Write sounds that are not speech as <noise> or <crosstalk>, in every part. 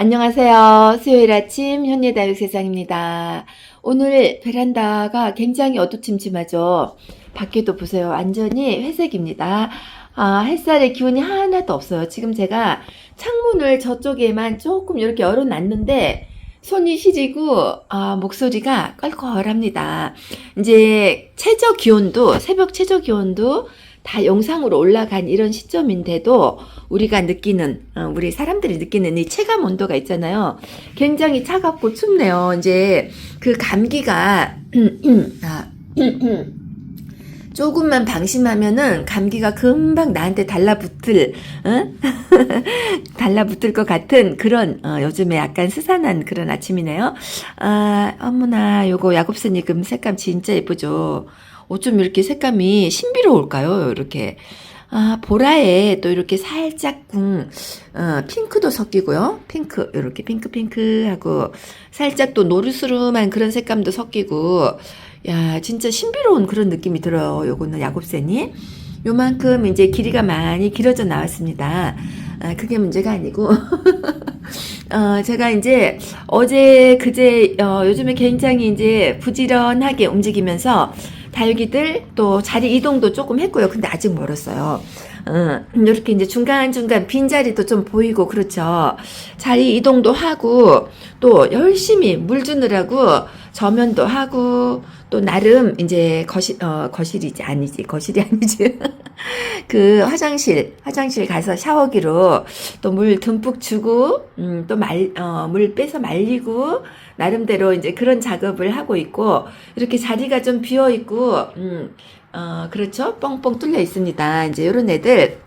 안녕하세요. 수요일 아침 현예다육 세상입니다. 오늘 베란다가 굉장히 어두침침하죠. 밖에도 보세요. 완전히 회색입니다. 아, 햇살의 기운이 하나도 없어요. 지금 제가 창문을 저쪽에만 조금 이렇게 열어놨는데 손이 시리고 아, 목소리가 껄껄합니다. 이제 최저 기온도 새벽 최저 기온도 다 영상으로 올라간 이런 시점인데도 우리가 느끼는 어, 우리 사람들이 느끼는 이 체감 온도가 있잖아요. 굉장히 차갑고 춥네요. 이제 그 감기가 <clears throat> 아, <clears throat> 조금만 방심하면은 감기가 금방 나한테 달라붙을 응? <laughs> 달라붙을 것 같은 그런 어, 요즘에 약간 스산한 그런 아침이네요. 아 어머나 요거 야곱스니금 색감 진짜 예쁘죠. 어쩜 이렇게 색감이 신비로울까요? 이렇게. 아, 보라에 또 이렇게 살짝 궁, 어, 핑크도 섞이고요. 핑크, 이렇게 핑크핑크하고, 살짝 또 노르스름한 그런 색감도 섞이고, 야, 진짜 신비로운 그런 느낌이 들어요. 요거는 야곱센이. 요만큼 이제 길이가 많이 길어져 나왔습니다. 아, 그게 문제가 아니고. <laughs> 어, 제가 이제 어제, 그제, 어, 요즘에 굉장히 이제 부지런하게 움직이면서 다육이들 또 자리 이동도 조금 했고요. 근데 아직 멀었어요. 어, 이렇게 이제 중간중간 빈자리도 좀 보이고, 그렇죠. 자리 이동도 하고, 또 열심히 물 주느라고 저면도 하고, 또 나름 이제 거실, 어, 거실이지, 아니지, 거실이 <laughs> 아니지. 그 화장실, 화장실 가서 샤워기로 또 물 듬뿍 주고, 음, 또 말, 어, 물 빼서 말리고, 나름대로 이제 그런 작업을 하고 있고, 이렇게 자리가 좀 비어 있고, 음, 어, 그렇죠? 뻥뻥 뚫려 있습니다. 이제 요런 애들,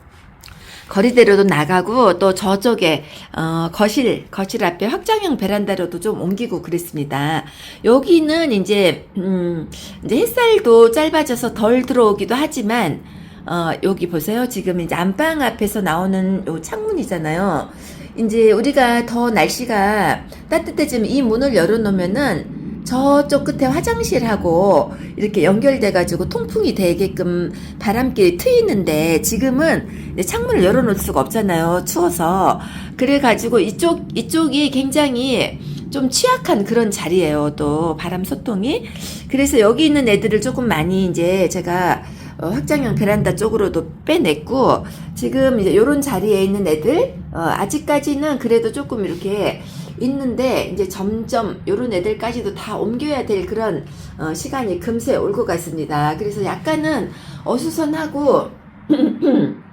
거리대로도 나가고 또 저쪽에 어, 거실 거실 앞에 확장형 베란다로도 좀 옮기고 그랬습니다. 여기는 이제 음, 이제 햇살도 짧아져서 덜 들어오기도 하지만 어, 여기 보세요. 지금 이제 안방 앞에서 나오는 요 창문이잖아요. 이제 우리가 더 날씨가 따뜻해지면 이 문을 열어놓으면은 저쪽 끝에 화장실하고 이렇게 연결돼가지고 통풍이 되게끔 바람길이 트이는데 지금은 창문을 열어놓을 수가 없잖아요. 추워서. 그래가지고 이쪽, 이쪽이 굉장히 좀 취약한 그런 자리예요. 또 바람 소통이. 그래서 여기 있는 애들을 조금 많이 이제 제가 어, 확장형 베란다 쪽으로도 빼냈고 지금 이제 요런 자리에 있는 애들 어, 아직까지는 그래도 조금 이렇게 있는데 이제 점점 요런 애들까지도 다 옮겨야 될 그런 어, 시간이 금세 올 것 같습니다. 그래서 약간은 어수선하고 <clears throat>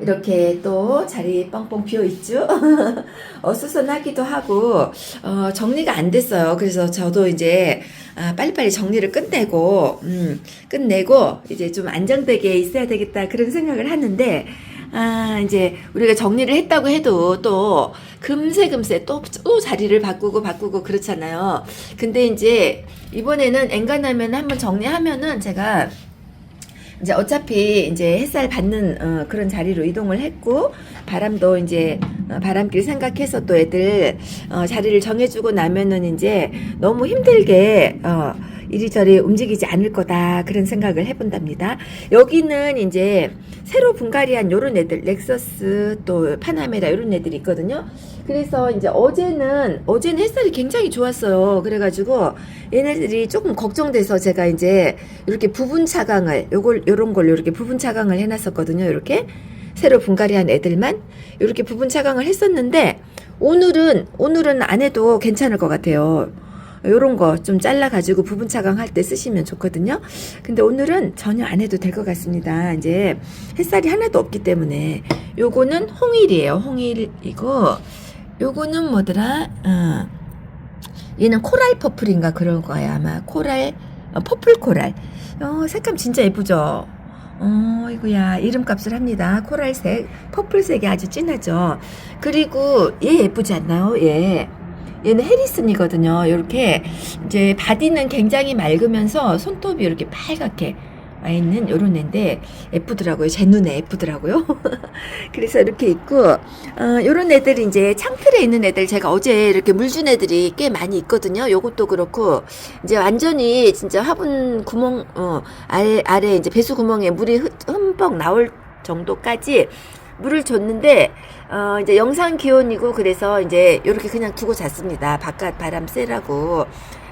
이렇게 또 자리 뻥뻥 비어 있죠. <laughs> 어수선하기도 하고 어, 정리가 안 됐어요. 그래서 저도 이제 아, 빨리빨리 정리를 끝내고 음, 끝내고 이제 좀 안정되게 있어야 되겠다 그런 생각을 하는데 아, 이제 우리가 정리를 했다고 해도 또 금세 금세 또, 또 자리를 바꾸고 바꾸고 그렇잖아요. 근데 이제 이번에는 엔간하면 한번 정리하면은 제가 이제 어차피 이제 햇살 받는 어, 그런 자리로 이동을 했고 바람도 이제 어, 바람길 생각해서 또 애들 어, 자리를 정해주고 나면은 이제 너무 힘들게 어, 이리저리 움직이지 않을 거다 그런 생각을 해본답니다. 여기는 이제 새로 분갈이한 요런 애들 렉서스 또 파나메라 요런 애들이 있거든요. 그래서 이제 어제는 어제는 햇살이 굉장히 좋았어요. 그래가지고 얘네들이 조금 걱정돼서 제가 이제 이렇게 부분 차강을 요걸 요런 걸로 이렇게 부분 차강을 해놨었거든요. 이렇게 새로 분갈이한 애들만 이렇게 부분 차강을 했었는데 오늘은 오늘은 안 해도 괜찮을 것 같아요. 요런 거 좀 잘라가지고 부분 차강할 때 쓰시면 좋거든요. 근데 오늘은 전혀 안 해도 될 것 같습니다. 이제 햇살이 하나도 없기 때문에 요거는 홍일이에요. 홍일이고 요거는 뭐더라? 어. 얘는 코랄 퍼플인가 그런 거야 아마 코랄 어, 퍼플 코랄. 어 색감 진짜 예쁘죠. 어, 이거야, 이름값을 합니다. 코랄색, 퍼플색이 아주 진하죠. 그리고, 얘 예쁘지 않나요? 얘. 얘는 해리슨이거든요. 이렇게, 이제, 바디는 굉장히 맑으면서 손톱이 이렇게 빨갛게 와 있는 요런 애인데, 예쁘더라고요. 제 눈에 예쁘더라고요. <laughs> 그래서 이렇게 있고, 어, 요런 애들이 이제 창틀에 있는 애들, 제가 어제 이렇게 물 준 애들이 꽤 많이 있거든요. 요것도 그렇고, 이제 완전히 진짜 화분 구멍, 어, 아래, 아래 이제 배수 구멍에 물이 흠- 흠뻑 나올 정도까지 물을 줬는데, 어, 이제 영상 기온이고 그래서 이제 이렇게 그냥 두고 잤습니다. 바깥 바람 쐬라고.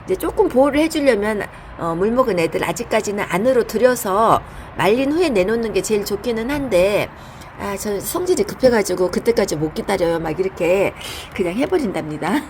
이제 조금 보호를 해주려면 어, 물 먹은 애들 아직까지는 안으로 들여서 말린 후에 내놓는 게 제일 좋기는 한데 아, 저 성질이 급해가지고 그때까지 못 기다려요. 막 이렇게 그냥 해버린답니다.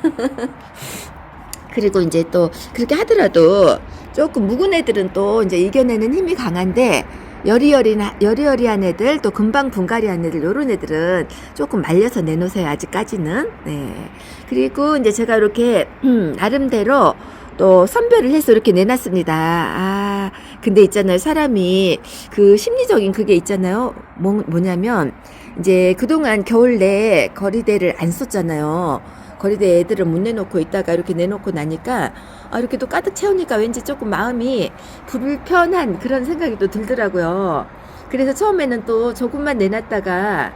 <laughs> 그리고 이제 또 그렇게 하더라도 조금 묵은 애들은 또 이제 이겨내는 힘이 강한데 여리여리나 여리여리한 애들 또 금방 분갈이한 애들 요런 애들은 조금 말려서 내놓으세요 아직까지는. 네. 그리고 이제 제가 이렇게 음, 나름대로 또 선별을 해서 이렇게 내놨습니다. 아 근데 있잖아요. 사람이 그 심리적인 그게 있잖아요. 뭐, 뭐냐면 이제 그동안 겨울 내 거리대를 안 썼잖아요 거리대 애들을 못 내놓고 있다가 이렇게 내놓고 나니까 아, 이렇게 또 가득 채우니까 왠지 조금 마음이 불편한 그런 생각이 또 들더라고요. 그래서 처음에는 또 조금만 내놨다가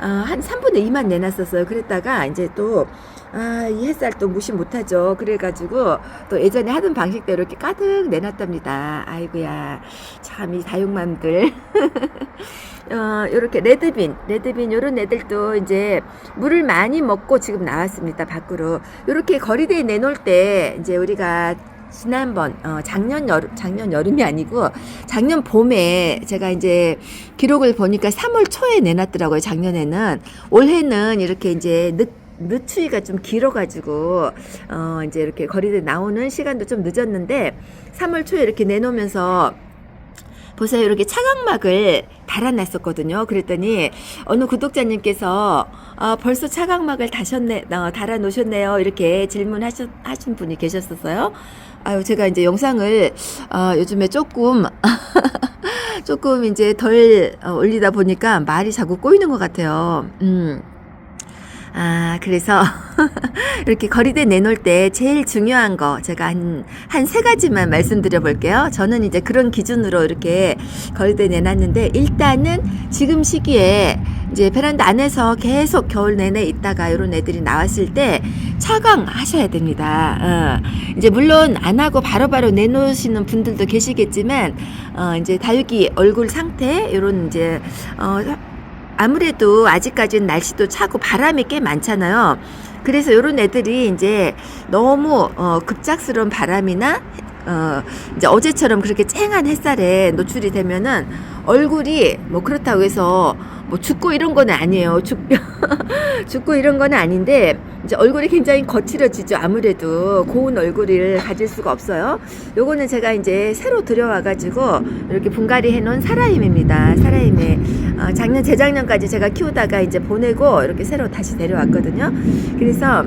아, 한 3분의 2만 내놨었어요. 그랬다가 이제 또 아, 이 햇살 또 무시 못하죠. 그래가지고 또 예전에 하던 방식대로 이렇게 가득 내놨답니다. 아이고야, 참 이 다육맘들. <laughs> 어, 요렇게 레드빈, 레드빈 요런 애들도 이제 물을 많이 먹고 지금 나왔습니다. 밖으로. 요렇게 거리대에 내놓을 때 이제 우리가 지난번 어, 작년 여름 작년 여름이 아니고 작년 봄에 제가 이제 기록을 보니까 3월 초에 내놨더라고요. 작년에는 올해는 이렇게 이제 늦 늦추위가 좀 길어가지고 어 이제 이렇게 거리대 나오는 시간도 좀 늦었는데 3월 초에 이렇게 내놓으면서 보세요. 이렇게 차각막을 달아놨었거든요. 그랬더니 어느 구독자님께서 아, 벌써 차각막을 다셨네, 어, 달아 놓으셨네요. 이렇게 질문하신 하신 분이 계셨었어요. 아유, 제가 이제 영상을 어, 요즘에 조금 <laughs> 조금 이제 덜 어, 올리다 보니까 말이 자꾸 꼬이는 것 같아요. 음. 아, 그래서 <laughs> 이렇게 거리대 내놓을 때 제일 중요한 거 제가 한, 한 세 가지만 말씀드려 볼게요. 저는 이제 그런 기준으로 이렇게 거리대 내놨는데 일단은 지금 시기에 이제 베란다 안에서 계속 겨울 내내 있다가 이런 애들이 나왔을 때 차광하셔야 됩니다. 어. 이제 물론 안 하고 바로바로 내놓으시는 분들도 계시겠지만 어, 이제 다육이 얼굴 상태 이런 이제 어, 아무래도 아직까지는 날씨도 차고 바람이 꽤 많잖아요. 그래서 이런 애들이 이제 너무 어, 급작스러운 바람이나 어, 이제 어제처럼 그렇게 쨍한 햇살에 노출이 되면은 얼굴이 뭐 그렇다고 해서 뭐 죽고 이런 거는 아니에요. 죽, <laughs> 죽고 이런 거는 아닌데 이제 얼굴이 굉장히 거칠어지죠. 아무래도 고운 얼굴을 가질 수가 없어요. 요거는 제가 이제 새로 들여와가지고 이렇게 분갈이 해놓은 사라임입니다. 사라임에 어, 작년 재작년까지 제가 키우다가 이제 보내고 이렇게 새로 다시 데려왔거든요. 그래서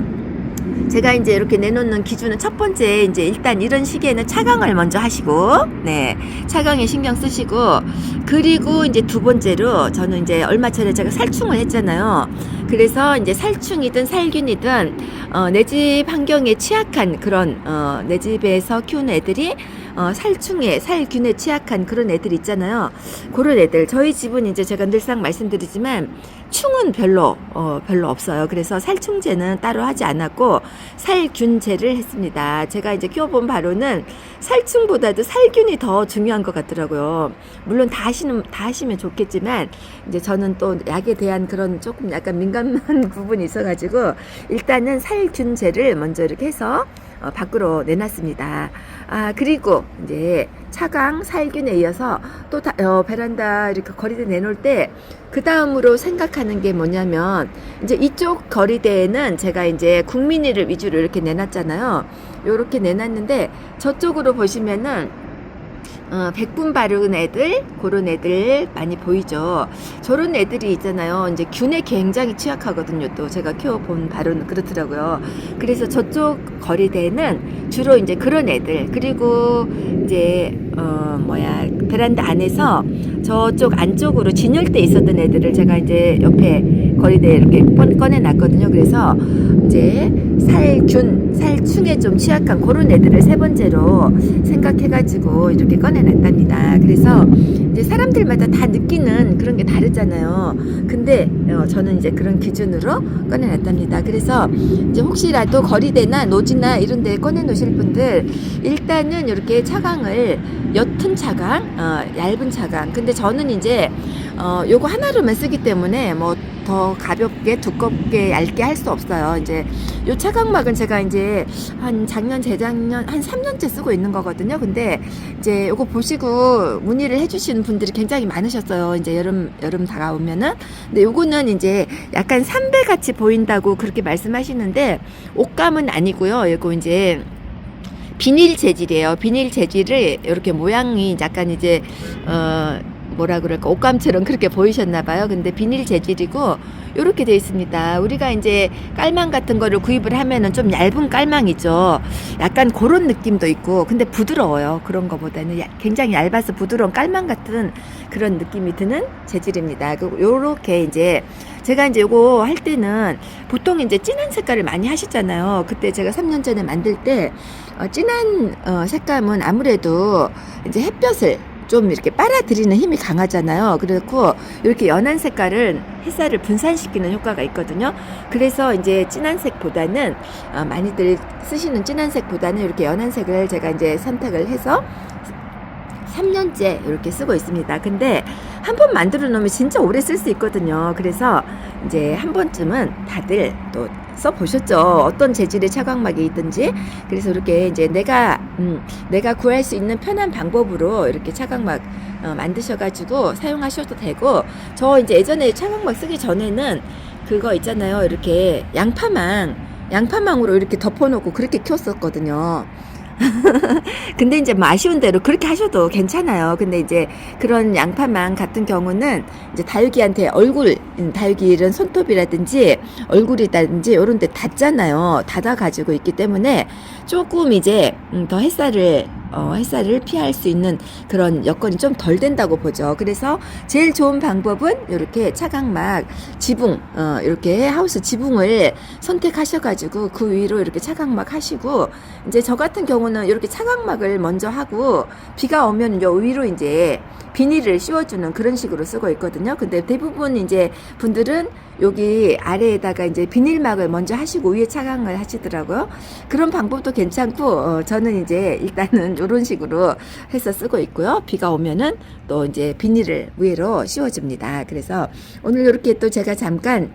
제가 이제 이렇게 내놓는 기준은 첫 번째 이제 일단 이런 시기에는 차강을 먼저 하시고 네 차강에 신경 쓰시고 그리고 이제 두 번째로 저는 이제 얼마 전에 제가 살충을 했잖아요. 그래서 이제 살충이든 살균이든 어, 내 집 환경에 취약한 그런 어, 내 집에서 키우는 애들이 어, 살충에 살균에 취약한 그런 애들 있잖아요. 그런 애들 저희 집은 이제 제가 늘상 말씀드리지만 충은 별로 어, 별로 없어요. 그래서 살충제는 따로 하지 않았고 살균제를 했습니다. 제가 이제 키워본 바로는 살충보다도 살균이 더 중요한 것 같더라고요. 물론 다 하시는 다 하시면 좋겠지만 이제 저는 또 약에 대한 그런 조금 약간 민감한 <laughs> 부분이 있어가지고 일단은 살균제를 먼저 이렇게 해서 어, 밖으로 내놨습니다. 아 그리고 이제 차강 살균에 이어서 또 다, 어, 베란다 이렇게 거리대 내놓을 때 그 다음으로 생각하는 게 뭐냐면 이제 이쪽 거리대에는 제가 이제 국민이를 위주로 이렇게 내놨잖아요. 요렇게 내놨는데 저쪽으로 보시면은 어, 백분 바른 애들, 그런 애들 많이 보이죠. 저런 애들이 있잖아요. 이제 균에 굉장히 취약하거든요. 또 제가 키워본 바로는 그렇더라고요. 그래서 저쪽 거리대는 주로 이제 그런 애들, 그리고 이제, 어, 뭐야, 베란다 안에서 저쪽 안쪽으로 진열대 있었던 애들을 제가 이제 옆에 거리대에 이렇게 꺼- 꺼내놨거든요. 그래서 이제 살균, 살충에 좀 취약한 그런 애들을 세 번째로 생각해가지고 이렇게 꺼내놨답니다. 그래서 이제 사람들마다 다 느끼는 그런 게 다르잖아요. 근데 어, 저는 이제 그런 기준으로 꺼내놨답니다. 그래서 이제 혹시라도 거리대나 노지나 이런 데 꺼내놓으실 분들 일단은 이렇게 차강을 옅은 차강, 어, 얇은 차강. 근데 저는 이제 어, 요거 하나로만 쓰기 때문에 뭐 더 가볍게 두껍게 얇게 할 수 없어요. 이제 요 차각막은 제가 이제 한 작년 재작년 한 3년째 쓰고 있는 거거든요. 근데 이제 요거 보시고 문의를 해주시는 분들이 굉장히 많으셨어요. 이제 여름 여름 다가오면은 근데 요거는 이제 약간 삼배 같이 보인다고 그렇게 말씀하시는데 옷감은 아니고요. 요거 이제 비닐 재질이에요. 비닐 재질을 이렇게 모양이 약간 이제 어 뭐라 그럴까 옷감처럼 그렇게 보이셨나 봐요. 근데 비닐 재질이고 이렇게 되어 있습니다. 우리가 이제 깔망 같은 거를 구입을 하면은 좀 얇은 깔망이죠. 약간 그런 느낌도 있고 근데 부드러워요. 그런 거보다는 야- 굉장히 얇아서 부드러운 깔망 같은 그런 느낌이 드는 재질입니다. 그 요렇게 이제 제가 이제 요거 할 때는 보통 이제 진한 색깔을 많이 하시잖아요. 그때 제가 3년 전에 만들 때 어, 진한 어, 색감은 아무래도 이제 햇볕을 좀 이렇게 빨아들이는 힘이 강하잖아요. 그렇고 이렇게 연한 색깔은 햇살을 분산시키는 효과가 있거든요. 그래서 이제 진한 색보다는 어, 많이들 쓰시는 진한 색보다는 이렇게 연한 색을 제가 이제 선택을 해서 3년째 이렇게 쓰고 있습니다. 근데 한 번 만들어 놓으면 진짜 오래 쓸 수 있거든요. 그래서 이제 한 번쯤은 다들 또 써 보셨죠. 어떤 재질의 차광막이 있든지. 그래서 이렇게 이제 내가, 음, 내가 구할 수 있는 편한 방법으로 이렇게 차광막 어, 만드셔가지고 사용하셔도 되고, 저 이제 예전에 차광막 쓰기 전에는 그거 있잖아요. 이렇게 양파망, 양파망으로 이렇게 덮어놓고 그렇게 키웠었거든요. <laughs> 근데 이제 뭐 아쉬운 대로 그렇게 하셔도 괜찮아요. 근데 이제 그런 양파망 같은 경우는 이제 다육이한테 얼굴, 음, 다육이는 손톱이라든지 얼굴이라든지 이런 데 닿잖아요. 닿아가지고 있기 때문에 조금 이제 음, 더 햇살을, 어, 햇살을 피할 수 있는 그런 여건이 좀 덜 된다고 보죠. 그래서 제일 좋은 방법은 이렇게 차각막 지붕, 어, 이렇게 하우스 지붕을 선택하셔가지고 그 위로 이렇게 차각막 하시고 이제 저 같은 경우는 이렇게 차각막을 먼저 하고 비가 오면 요 위로 이제 비닐을 씌워주는 그런 식으로 쓰고 있거든요. 근데 대부분 이제 분들은 여기 아래에다가 이제 비닐막을 먼저 하시고 위에 차각을 하시더라고요. 그런 방법도 괜찮고 어, 저는 이제 일단은 <laughs> 이런 식으로 해서 쓰고 있고요. 비가 오면은 또 이제 비닐을 위로 씌워줍니다. 그래서 오늘 이렇게 또 제가 잠깐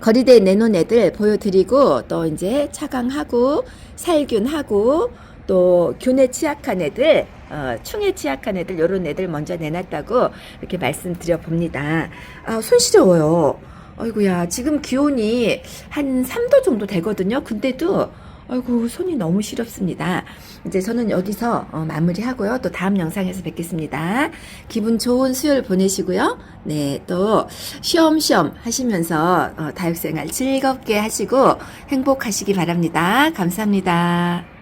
거리대에 내놓은 애들 보여드리고 또 이제 차강하고 살균하고 또 균에 취약한 애들 어, 충에 취약한 애들 요런 애들 먼저 내놨다고 이렇게 말씀드려 봅니다. 아, 손 시려워요. 아이고야 지금 기온이 한 3도 정도 되거든요. 근데도 아이고 손이 너무 시렵습니다. 이제 저는 여기서 어, 마무리하고요. 또 다음 영상에서 뵙겠습니다. 기분 좋은 수요일 보내시고요. 네, 또 쉬엄쉬엄 하시면서 어, 다육생활 즐겁게 하시고 행복하시기 바랍니다. 감사합니다.